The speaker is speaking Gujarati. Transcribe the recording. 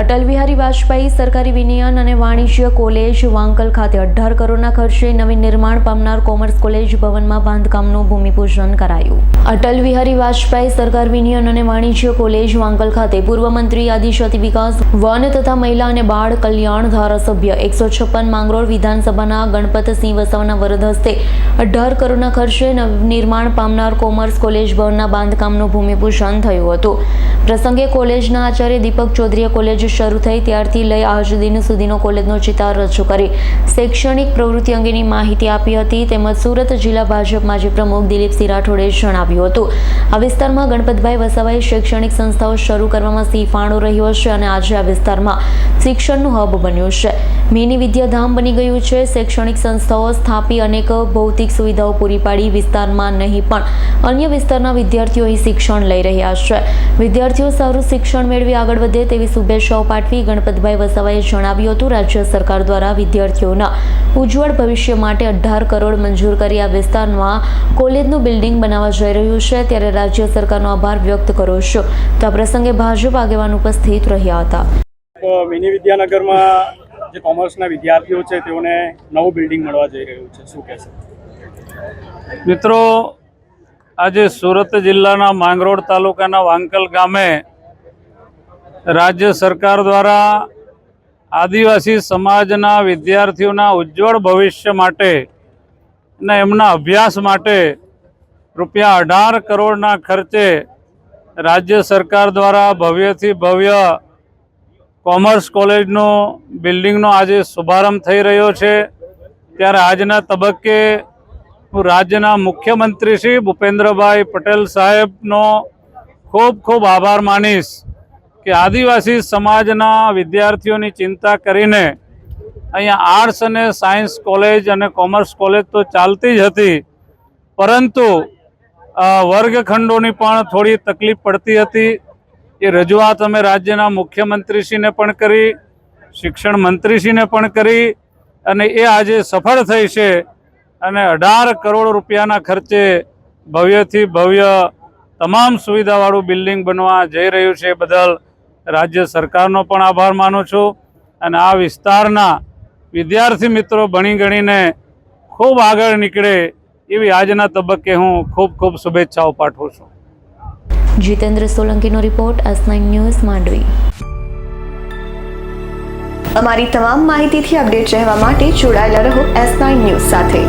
અટલ બિહારી વાજપેયી સરકારી વિનયન અને વાણિજ્ય કોલેજ વાંકલ ખાતે અઢાર કરોડના ખર્ચે નવીન નિર્માણ પામનાર કોમર્સ કોલેજ ભવનમાં બાંધકામનું ભૂમિપૂજન કરાયું. અટલ બિહારી વાજપેયી સરકાર વિનયન અને વાણિજ્ય કોલેજ વાંકલ ખાતે પૂર્વ મંત્રી આદિજાતિ વિકાસ, વન તથા મહિલા અને બાળ કલ્યાણ ધારાસભ્ય એકસો છપ્પન માંગરોળ વિધાનસભાના ગણપતસિંહ વસાવાના વરદ હસ્તે અઢાર કરોડના ખર્ચે નવનિર્માણ પામનાર કોમર્સ કોલેજ ભવનના બાંધકામનું ભૂમિપૂજન થયું હતું. પ્રસંગે કોલેજના આચાર્ય દીપક ચૌધરીએ કોલેજ શરૂ થઈ ત્યારથી લઈ આજ દિન સુધીનો કોલેજનો ચિતાર રજૂ કરી. શૈક્ષણિક પ્રવૃત્તિ અંગેની માહિતી આપી હતી તેમજ સુરત જિલ્લા ભાજપ માજી પ્રમુખ દિલીપસિંહ રાઠોડે જણાવ્યું હતું. આ વિસ્તારમાં ગણપતભાઈ વસાવાએ શૈક્ષણિક સંસ્થાઓ શરૂ કરવામાં ફાળો રહ્યો છે અને આજે આ વિસ્તારમાં શિક્ષણનું હબ બન્યું છે. મિની વિદ્યાધામ બની ગયું છે. શૈક્ષણિક સંસ્થાઓ સ્થાપી અનેક ભૌતિક સુવિધાઓ પૂરી પાડી વિસ્તારમાં નહીં પણ અન્ય વિસ્તારના વિદ્યાર્થીઓ અહીં શિક્ષણ લઈ રહ્યા છે. વિદ્યાર્થીઓ સારું શિક્ષણ મેળવી આગળ વધે તેવી શુભેચ્છાઓ પાઠવી ગણપતભાઈ વસાવાએ જણાવ્યું હતું રાજ્ય સરકાર દ્વારા વિદ્યાર્થીઓના ઉજ્જવળ ભવિષ્ય માટે અઢાર કરોડ મંજૂર કરી આ વિસ્તારમાં કોલેજનું બિલ્ડિંગ બનાવવા જઈ રહ્યું છે ત્યારે રાજ્ય સરકારનો આભાર વ્યક્ત કર્યો છે. તો આ પ્રસંગે ભાજપ આગેવાન ઉપસ્થિત રહ્યા હતા. મિની વિદ્યાનગરમાં જે કોમર્સના વિદ્યાર્થીઓ છે તેઓને નવું બિલ્ડિંગ મળવા જઈ રહ્યું છે. શું કહેશે? મિત્રો આજે સુરત જિલ્લાના માંગરોળ તાલુકાના વાંકલ ગામે રાજ્ય સરકાર દ્વારા આદિવાસી સમાજના વિદ્યાર્થીઓના ઉજ્જવળ ભવિષ્ય માટે અને એમના અભ્યાસ માટે રૂપિયા અઢાર કરોડના ખર્ચે રાજ્ય સરકાર દ્વારા ભવ્યથી ભવ્ય કોમર્સ કોલેજનો બિલ્ડિંગનો આજે શુભારંભ થઈ રહ્યો છે. ત્યારે આજના તબક્કે હું રાજ્યના મુખ્યમંત્રી શ્રી ભૂપેન્દ્રભાઈ પટેલ સાહેબનો ખૂબ ખૂબ આભાર માનીશ. કે આદિવાસી સમાજના વિદ્યાર્થીઓની ચિંતા કરીને અહીંયા આર્ટ્સ અને સાયન્સ કોલેજ અને કોમર્સ કોલેજ તો ચાલતી જ હતી. પરંતુ વર્ગખંડોની પણ થોડી તકલીફ પડતી હતી. એ રજૂઆત અમે રાજ્યના મુખ્યમંત્રીશ્રીને પણ કરી, શિક્ષણ મંત્રીશ્રીને પણ કરી અને એ આજે સફળ થઈ છે અને અઢાર કરોડ રૂપિયાના ખર્ચે ભવ્યથી ભવ્ય તમામ સુવિધાવાળું બિલ્ડિંગ બનવા જઈ રહ્યું છે બદલ રાજ્ય સરકારનો પણ આભાર માનું છું અને આ વિસ્તારના વિદ્યાર્થી મિત્રો ભણી ગણીને ખૂબ આગળ નીકળે એવી આજના તબક્કે હું ખૂબ ખૂબ શુભેચ્છાઓ પાઠવું છું. Jitendra સોલંકીનો report S nine news Mandvi. અમારી તમામ માહિતીથી અપડેટ રહેવા માટે જોડાયેલા રહો એસ નાઇન ન્યૂઝ સાથે.